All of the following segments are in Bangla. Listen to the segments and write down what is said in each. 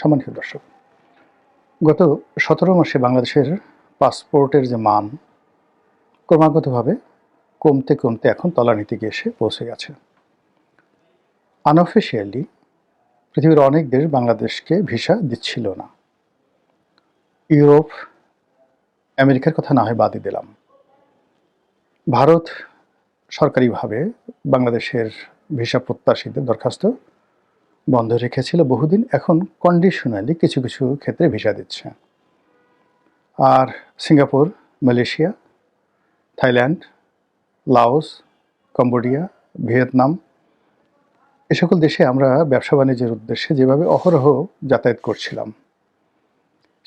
সম্মানিত দর্শক, গত সতেরো মাসে বাংলাদেশের পাসপোর্টের যে মান, ক্রমাগতভাবে কমতে কমতে এখন তলানিতে গিয়ে এসে পৌঁছে গেছে। আনঅফিসিয়ালি পৃথিবীর অনেক দেশ বাংলাদেশকে ভিসা দিচ্ছিল না। ইউরোপ, আমেরিকার কথা না হয় বাদই দিলাম। ভারত সরকারিভাবে বাংলাদেশের ভিসা প্রত্যাশীদের দরখাস্ত বন্ধ রেখেছিল বহুদিন, এখন কন্ডিশনালি কিছু কিছু ক্ষেত্রে ভিসা দিচ্ছে। আর Singapore, Malaysia, Thailand, Laos, Cambodia, Vietnam, এ সকল দেশে আমরা ব্যবসা বাণিজ্যের উদ্দেশ্যে যেভাবে অহরহ যাতায়াত করছিলাম,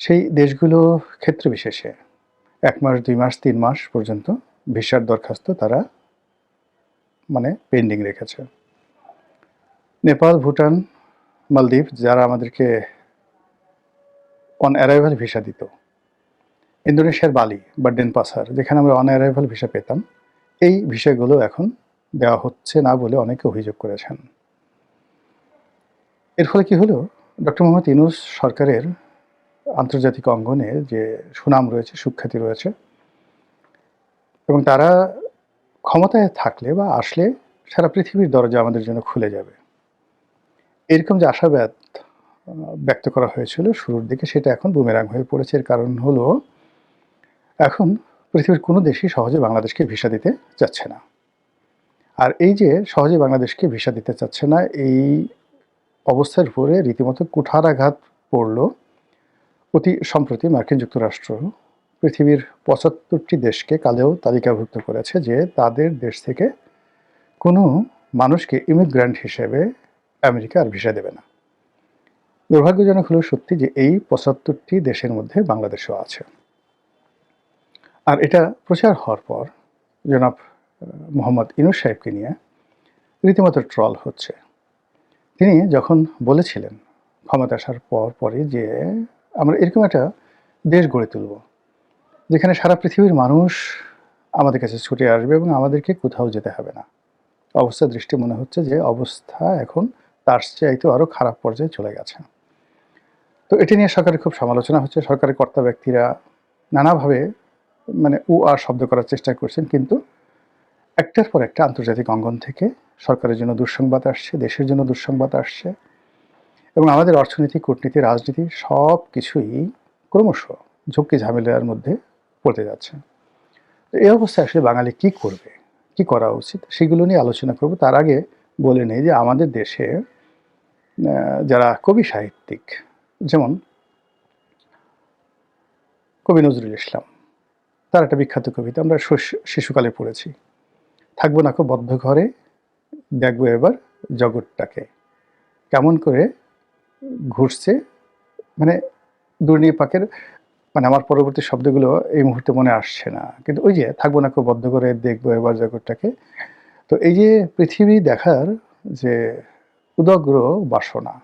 সেই দেশগুলো ক্ষেত্র বিশেষে এক মাস, দুই মাস, তিন মাস পর্যন্ত ভিসার দরখাস্ত তারা মানে পেন্ডিং রেখেছে। নেপাল, ভুটান, মালদ্বীপ, যারা আমাদেরকে অন অ্যারাইভাল ভিসা দিত। ইন্দোনেশিয়ার বালি বা ডেনপাসার, যেখানে আমরা অন অ্যারাইভাল ভিসা পেতাম। এই ভিসাগুলো এখন দেওয়া হচ্ছে না বলে অনেকে অভিযোগ করেছেন। এর ফলে কি হলো? ডক্টর মোহাম্মদ ইনুস সরকারের আন্তর্জাতিক অঙ্গনে যে সুনাম রয়েছে, সুখ্যাতি রয়েছে, এবং তারা ক্ষমতায় থাকলে বা আসলে সারা পৃথিবীর দরজা আমাদের জন্য খুলে যাবে। এরকম যে আশাবাদ ব্যক্ত করা হয়েছিল শুরুর দিকে, সেটা এখন বুমেরাং হয়ে পড়েছে। এর কারণ হলো, এখন পৃথিবীর কোনো দেশই সহজে বাংলাদেশকে ভিসা দিতে চাচ্ছে না। আর এই যে সহজে বাংলাদেশকে ভিসা দিতে চাচ্ছে না, এই অবস্থার উপরে রীতিমতো কুঠারাঘাত পড়ল। অতি সম্প্রতি মার্কিন যুক্তরাষ্ট্র পৃথিবীর পঁচাত্তরটি দেশকে কালেও তালিকাভুক্ত করেছে যে তাদের দেশ থেকে কোনো মানুষকে ইমিগ্র্যান্ট হিসেবে আমেরিকা আর ভিসা দেবে না। দুর্ভাগ্যজনক হলেও সত্যি যে এই পঁচাত্তরটি দেশের মধ্যে বাংলাদেশও আছে। আর এটা প্রচার হওয়ার পর জনাব মোহাম্মদ ইনুস সাহেবকে নিয়ে রীতিমতো ট্রল হচ্ছে। তিনি যখন বলেছিলেন ক্ষমতা আসার পর পরে যে আমরা এরকম একটা দেশ গড়ে তুলব, যেখানে সারা পৃথিবীর মানুষ আমাদের কাছে ছুটে আসবে এবং আমাদেরকে কোথাও যেতে হবে না। অবস্থা দৃষ্টি মনে হচ্ছে যে অবস্থা এখন তার চাইতেও আরও খারাপ পর্যায়ে চলে গেছে। তো এটি নিয়ে সরকারের খুব সমালোচনা হচ্ছে। সরকারের কর্তা ব্যক্তিরা নানাভাবে মানে উ আর শব্দ করার চেষ্টা করছেন, কিন্তু একটার পর একটা আন্তর্জাতিক অঙ্গন থেকে সরকারের জন্য দুঃসংবাদ আসছে, দেশের জন্য দুঃসংবাদ আসছে এবং আমাদের অর্থনীতি, কূটনীতি, রাজনীতি সব কিছুই ক্রমশ ঝুঁকি ঝামেলার মধ্যে পড়তে যাচ্ছে। এই অবস্থায় আসলে বাঙালি কি করবে, কি করা উচিত, সেগুলো নিয়ে আলোচনা করব। তার আগে বলে নেই যে আমাদের দেশে যারা কবি সাহিত্যিক, যেমন কবি নজরুল ইসলাম, তার একটা বিখ্যাত কবিতা, আমরা শিশুকালে পড়েছি। থাকব না কো বদ্ধ ঘরে, দেখব এবার জগৎটাকে। কেমন করে ঘুরছে মানে দুর্নিপাকের মানে আমার পরবর্তী শব্দগুলো এই মুহূর্তে মনে আসছে না। কিন্তু ওই যে থাকব না কো বদ্ধ করে দেখব এবার জগৎটাকে, তো এই যে পৃথিবী দেখার যে উদগ্র বাসনা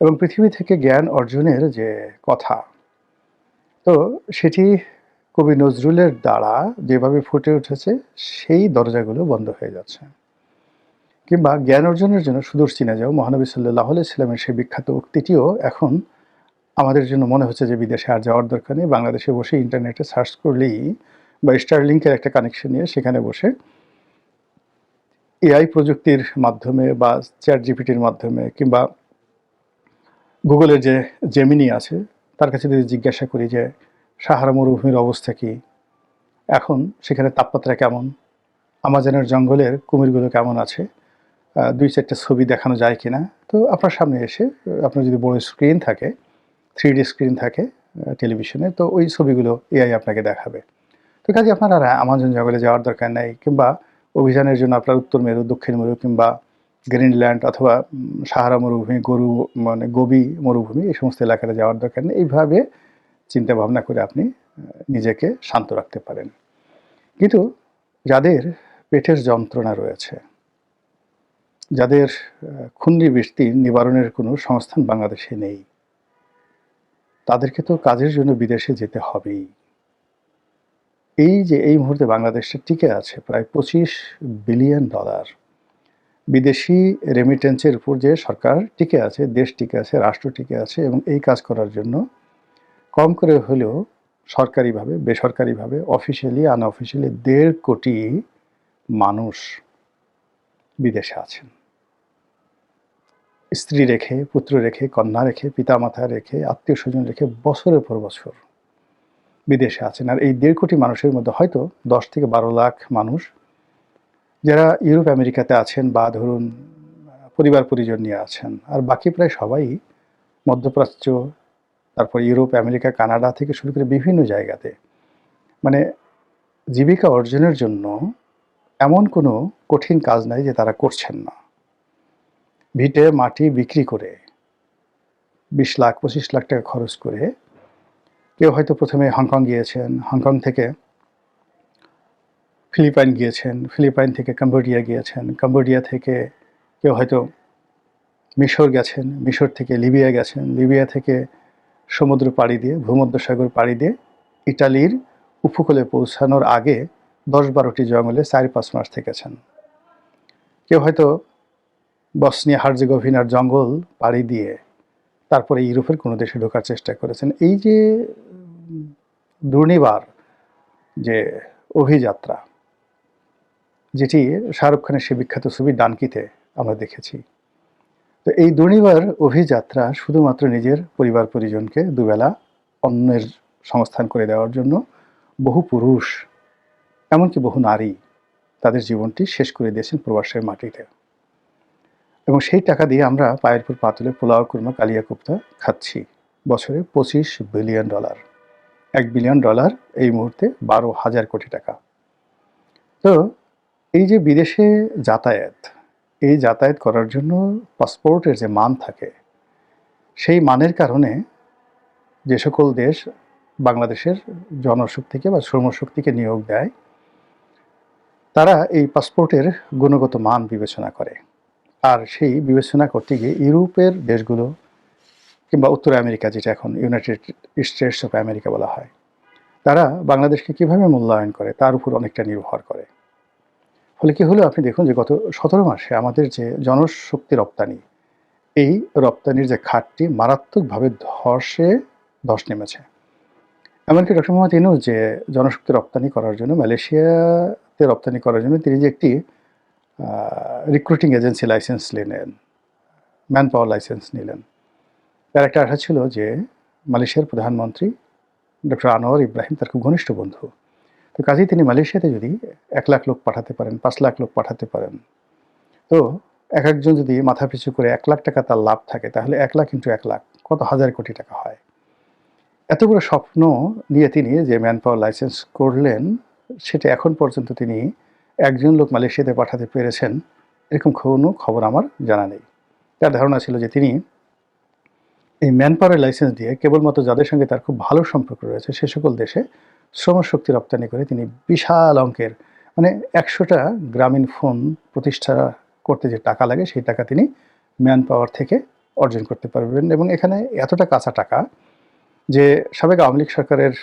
এবং পৃথিবী থেকে জ্ঞান অর্জনের যে কথা। তো সেটি কবি নজরুলের দ্বারা যেভাবে ফুটে উঠেছে, সেই দরজাগুলো বন্ধ হয়ে যাচ্ছে। কিংবা জ্ঞান অর্জনের জন্য সুদূর চীনে যাও মহানবী সাল্লাহ ইসলামের সেই বিখ্যাত উক্তিটিও এখন আমাদের জন্য মনে হচ্ছে যে বিদেশে আর যাওয়ার দরকার নেই। বাংলাদেশে বসে ইন্টারনেটে সার্চ করলেই বা স্টার স্টারলিংকের একটা কানেকশন নিয়ে সেখানে বসে এআই প্রযুক্তির মাধ্যমে বা চ্যাট জিপিটির মাধ্যমে কিংবা গুগলের যে জেমিনি আছে, তার কাছে যদি জিজ্ঞাসা করি যে, সাহারা মরুভূমির অবস্থা কি? এখন সেখানে তাপমাত্রা কেমন? আমাজনের জঙ্গলের কুমিরগুলো কেমন আছে? দুই চারটা ছবি দেখানো যায় কিনা? তো আপনার সামনে এসে, আপনার যদি বড় স্ক্রিন থাকে থ্রি ডি স্ক্রিন থাকে টেলিভিশনে তো ওই ছবিগুলো এআই আপনাকে দেখাবে। তো কাজে আপনার আমাজন জঙ্গলে যাওয়ার দরকার নেই কিংবা অভিযানের জন্য আপনার উত্তর মেরু, দক্ষিণ মেরু কিংবা গ্রিনল্যান্ড অথবা সাহারা মরুভূমি, গরু মানে গোবি মরুভূমি এই সমস্ত এলাকাতে যাওয়ার দরকার নেই। এইভাবে চিন্তা ভাবনা করে আপনি নিজেকে শান্ত রাখতে পারেন। কিন্তু যাদের পেটের যন্ত্রণা রয়েছে, যাদের খুন্দি বৃষ্টি নিবারণের কোনো সংস্থান বাংলাদেশে নেই, তাদেরকে তো কাজের জন্য বিদেশে যেতে হবেই। এই যে এই মুহূর্তে বাংলাদেশে টিকে আছে প্রায় পঁচিশ বিলিয়ন ডলার। বিদেশি রেমিটেন্সের উপর যে সরকার টিকে আছে, দেশ টিকে আছে, রাষ্ট্র টিকে আছে এবং এই কাজ করার জন্য কম করে হলেও সরকারিভাবে, বেসরকারিভাবে অফিসিয়ালি আনঅফিসিয়ালি দেড় কোটি মানুষ বিদেশে আছেন। স্ত্রী রেখে, পুত্র রেখে, কন্যা রেখে, পিতামাতা রেখে, আত্মীয় স্বজন রেখে বছরের পর বছর বিদেশে আছেন। আর এই দেড় কোটি মানুষের মধ্যে হয়তো দশ থেকে বারো লাখ মানুষ যারা ইউরোপ, আমেরিকাতে আছেন বা ধরুন, পরিবার পরিজন নিয়ে আছেন। আর বাকি প্রায় সবাই মধ্যপ্রাচ্য, তারপর ইউরোপ, আমেরিকা, কানাডা থেকে শুরু করে বিভিন্ন জায়গাতে। মানে জীবিকা অর্জনের জন্য এমন কোনো কঠিন কাজ নাই যে তারা করছেন না। ভিটে মাটি বিক্রি করে, বিশ লাখ, পঁচিশ লাখ টাকা খরচ করে কেউ হয়তো প্রথমে হংকং গিয়েছেন, হংকং থেকে ফিলিপাইন গিয়েছেন, ফিলিপাইন থেকে কম্বোডিয়া গিয়েছেন, কম্বোডিয়া থেকে কেউ হয়তো মিশর গেছেন, মিশর থেকে লিবিয়া গেছেন, লিবিয়া থেকে সমুদ্র পাড়ি দিয়ে, ভূমধ্যসাগর পাড়ি দিয়ে ইটালির উপকূলে পৌঁছানোর আগে দশ বারোটি জঙ্গলে চার পাঁচ মাস থেকেছেন। কেউ হয়তো বসনিয়া হার্জেগোভিনার জঙ্গল পাড়ি দিয়ে তারপরে ইউরোপের কোনো দেশে ঢোকার চেষ্টা করেছেন। এই যে দুর্নিবার যে অভিযাত্রা, যেটি শাহরুখ খানের সে বিখ্যাত ছবি ডানকিতে আমরা দেখেছি। তো এই দুর্নিবার অভিযাত্রা শুধুমাত্র নিজের পরিবার পরিজনকে দুবেলা অন্যের সংস্থান করে দেওয়ার জন্য বহু পুরুষ, এমনকি বহু নারী তাদের জীবনটি শেষ করে দিয়েছেন প্রবাসের মাটিতে। এবং সেই টাকা দিয়ে আমরা পায়ের পর পাতুলে পোলাও, কুরমা, কালিয়া কুপ্তা খাচ্ছি। বছরে পঁচিশ বিলিয়ন ডলার। এক বিলিয়ন ডলার এই মুহূর্তে বারো হাজার কোটি টাকা। তো এই যে বিদেশে যাতায়াত, এই যাতায়াত করার জন্য পাসপোর্টের যে মান থাকে, সেই মানের কারণে যে সকল দেশ বাংলাদেশের জনশক্তিকে বা শ্রমশক্তিকে নিয়োগ দেয়, তারা এই পাসপোর্টের গুণগত মান বিবেচনা করে। আর সেই বিবেচনা করতে গিয়ে ইউরোপের দেশগুলো কিংবা উত্তর আমেরিকা, যেটা এখন ইউনাইটেড স্টেটস অফ আমেরিকা বলা হয়, তারা বাংলাদেশকে কীভাবে মূল্যায়ন করে, তার উপর অনেকটা নির্ভর করে। ফলে কি হলো? আপনি দেখুন যে গত সতেরো মাসে আমাদের যে জনশক্তি রপ্তানি, এই রপ্তানির যে খাতটি মারাত্মকভাবে ধসে, ধস নেমেছে। এমনকি ডক্টর মোহাম্মদ ইনুস যে জনশক্তি রপ্তানি করার জন্য, মালয়েশিয়াতে রপ্তানি করার জন্য তিনি যে একটি রিক্রুটিং এজেন্সি লাইসেন্স নিলেন ম্যান পাওয়ার লাইসেন্স নিলেন তার একটা আশা ছিল যে মালয়েশিয়ার প্রধানমন্ত্রী ডক্টর আনোয়ার ইব্রাহিম, তার খুব ঘনিষ্ঠ বন্ধু। তো কাজেই তিনি মালয়েশিয়াতে যদি এক লাখ লোক পাঠাতে পারেন, পাঁচ লাখ লোক পাঠাতে পারেন, তো এক একজন যদি মাথা পিছু করে এক লাখ টাকা তার লাভ থাকে, তাহলে এক লাখ ইন্টু এক লাখ কত হাজার কোটি টাকা হয়? এত বড় স্বপ্ন নিয়ে তিনি যে ম্যান পাওয়ার লাইসেন্স করলেন, সেটা এখন পর্যন্ত তিনি একজন লোক মালয়েশিয়াতে পাঠাতে পেরেছেন, এরকম কোনো খবর আমার জানা নেই। তার ধারণা ছিল যে তিনি এই ম্যান পাওয়ারের লাইসেন্স দিয়ে কেবলমাত্র যাদের সঙ্গে তার খুব ভালো সম্পর্ক রয়েছে, সে সকল দেশে শ্রমশক্তি রপ্তানি করে তিনি বিশাল অঙ্কের মানে একশোটা গ্রামীণ ফোন প্রতিষ্ঠা করতে যে টাকা লাগে, সেই টাকা তিনি ম্যান পাওয়ার থেকে অর্জন করতে পারবেন। এবং এখানে এতটা কাঁচা টাকা যে সাবেক আওয়ামী লীগ সরকারের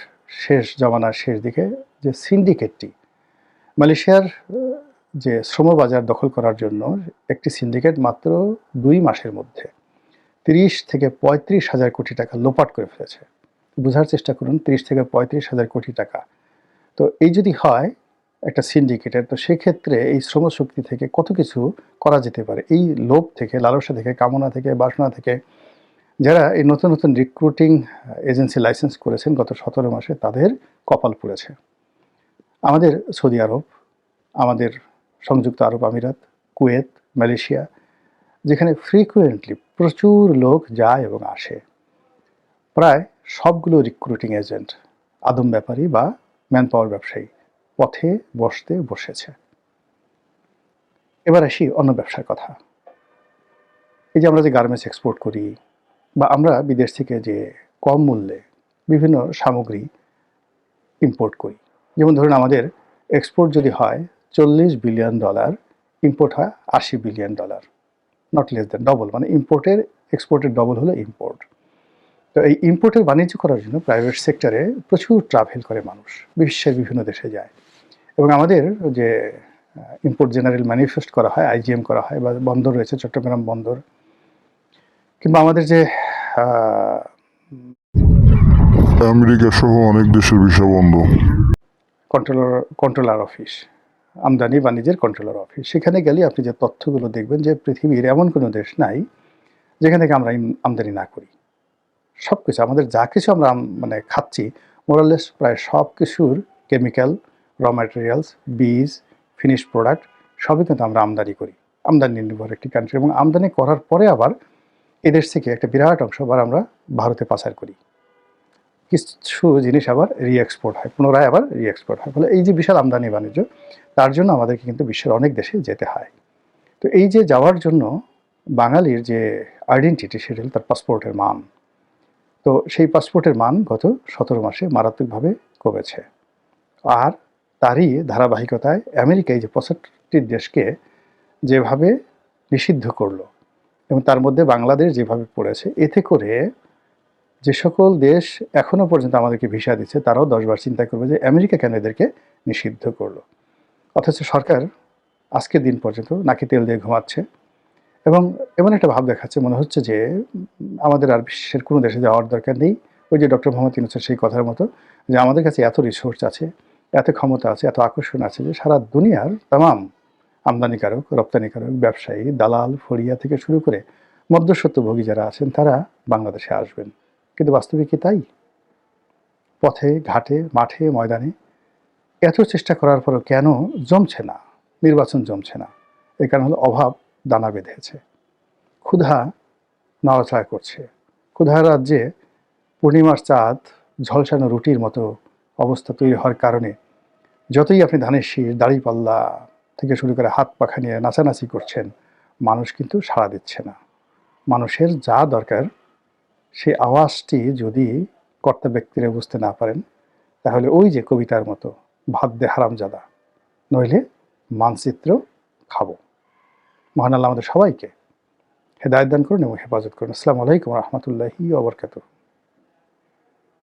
শেষ জমানার শেষ দিকে যে সিন্ডিকেটটি মালয়েশিয়ার যে শ্রমবাজার দখল করার জন্য একটি সিন্ডিকেট মাত্র দুই মাসের মধ্যে তিরিশ থেকে পঁয়ত্রিশ হাজার কোটি টাকা লোপাট করে ফেলেছে। বোঝার চেষ্টা করুন, তিরিশ থেকে পঁয়ত্রিশ হাজার কোটি টাকা। তো এই যদি হয় একটা সিন্ডিকেটের তো সেক্ষেত্রে এই শ্রমশক্তি থেকে কত কিছু করা যেতে পারে? এই লোভ থেকে, লালসা থেকে, কামনা থেকে, বাসনা থেকে, যারা এই নতুন নতুন রিক্রুটিং এজেন্সি লাইসেন্স করেছেন গত সতেরো মাসে, তাদের কপাল পড়েছে। আমাদের সৌদি আরব, আমাদের সংযুক্ত আরব আমিরাত, কুয়েত, মালয়েশিয়া যেখানে ফ্রিকুয়েন্টলি প্রচুর লোক যায় এবং আসে। প্রায় সবগুলো রিক্রুটিং এজেন্ট আদম ব্যাপারী বা ম্যান পাওয়ার ব্যবসায়ী পথে বসতে বসেছে। এবার আসি অন্য ব্যবসার কথা। এই যে আমরা যে গার্মেন্টস এক্সপোর্ট করি বা আমরা বিদেশ থেকে যে কম মূল্যে বিভিন্ন সামগ্রী ইম্পোর্ট করি। যেমন ধরুন আমাদের এক্সপোর্ট যদি হয় চল্লিশ বিলিয়ন ডলার ইম্পোর্ট হয় আশি billion dollar not less than double মানে ইম্পোর্টের এক্সপোর্টের ডবল হলো ইম্পোর্ট তো এই ইম্পোর্টের বাণিজ্য করার জন্য প্রাইভেট সেক্টরে প্রচুর ট্রাভেল করে মানুষ বিশ্বের বিভিন্ন দেশে যায়। এবং আমাদের যে ইম্পোর্ট জেনারেল ম্যানিফেস্ট করা হয় আইজিএম করা হয় বা বন্দর রয়েছে চট্টগ্রাম বন্দর কিংবা আমাদের যে আমেরিকা সহ অনেক দেশের ভিসা বন্ধ। কন্ট্রোলার কন্ট্রোলার অফিস আমদানি বাণিজ্যের কন্ট্রোলার অফিস সেখানে গেলে আপনি যে তথ্যগুলো দেখবেন যে পৃথিবীর এমন কোনো দেশ নাই যেখান থেকে আমরা আমদানি না করি। সব কিছু আমাদের যা কিছু আমরা মানে খাচ্ছি মোরালেস প্রায় সব কিছুর কেমিক্যাল র ম্যাটেরিয়ালস বীজ ফিনিশ প্রোডাক্ট সবই কিন্তু আমরা আমদানি করি। আমদানি নির্ভর একটি কান্ট্রি এবং আমদানি করার পরে আবার এদেশ থেকে একটা বিরাট অংশ আবার আমরা ভারতে পাচার করি। কিছু জিনিস আবার রিএক্সপোর্ট হয়, পুনরায় আবার রিএক্সপোর্ট হয়। ফলে এই যে বিশাল আমদানি বাণিজ্য, তার জন্য আমাদেরকে কিন্তু বিশ্বের অনেক দেশে যেতে হয়। তো এই যে যাওয়ার জন্য বাঙালির যে আইডেন্টিটি সেটা তার পাসপোর্টের মান। তো সেই পাসপোর্টের মান গত সতেরো মাসে মারাত্মকভাবে কমেছে। আর তারই ধারাবাহিকতায় আমেরিকা এই যে পঁচাত্তরটি দেশকে যেভাবে নিষিদ্ধ করল, এবং তার মধ্যে বাংলাদেশ যেভাবে পড়েছে, এতে করে যে সকল দেশ এখনও পর্যন্ত আমাদেরকে ভিসা দিচ্ছে, তারাও দশবার চিন্তা করবে যে আমেরিকা কেন এদেরকে নিষিদ্ধ করল? অথচ সরকার আজকের দিন পর্যন্ত নাকি তেল দিয়ে ঘুমাচ্ছে এবং এমন একটা ভাব দেখাচ্ছে, মনে হচ্ছে যে আমাদের আর বিশ্বের কোনো দেশে যাওয়ার দরকার নেই। ওই যে ডক্টর মোহাম্মদ ইউনুসের সেই কথার মতো যে আমাদের কাছে এত রিসোর্স আছে, এত ক্ষমতা আছে, এত আকর্ষণ আছে যে সারা দুনিয়ার তাম আমদানিকারক, রপ্তানিকারক, ব্যবসায়ী, দালাল, ফড়িয়া থেকে শুরু করে মধ্যস্বত্বভোগী যারা আছেন, তারা বাংলাদেশে আসবেন। কিন্তু বাস্তবে কি তাই? পথে, ঘাটে, মাঠে, ময়দানে এত চেষ্টা করার পরও কেন জমছে না? নির্বাচন জমছে না। এর কারণ হলো অভাব, দানা বেঁধেছে। ক্ষুধা নড়াচড়া করছে। ক্ষুধা রাজ্যে পূর্ণিমার চাঁদ, ঝলসানো রুটির মতো অবস্থা তৈরি হওয়ার কারণে যতই আপনি ধানের শীষ দাড়িপাল্লা থেকে শুরু করে হাত পাখা নিয়ে নাচানাচি করছেন, মানুষ কিন্তু সাড়া দিচ্ছে না। মানুষের যা দরকার সেই আওয়াজটি যদি কর্তা ব্যক্তিরা বুঝতে না পারেন, তাহলে ওই যে কবিতার মতো দে হারামজাদা, নইলে মানচিত্র খাব। মহান আল্লাহ আমাদের সবাইকে হেদায়ত দান করুন এবং হেফাজত করুন। আসসালামু আলাইকুম রহমতুল্লাহি ওবরকাতুহ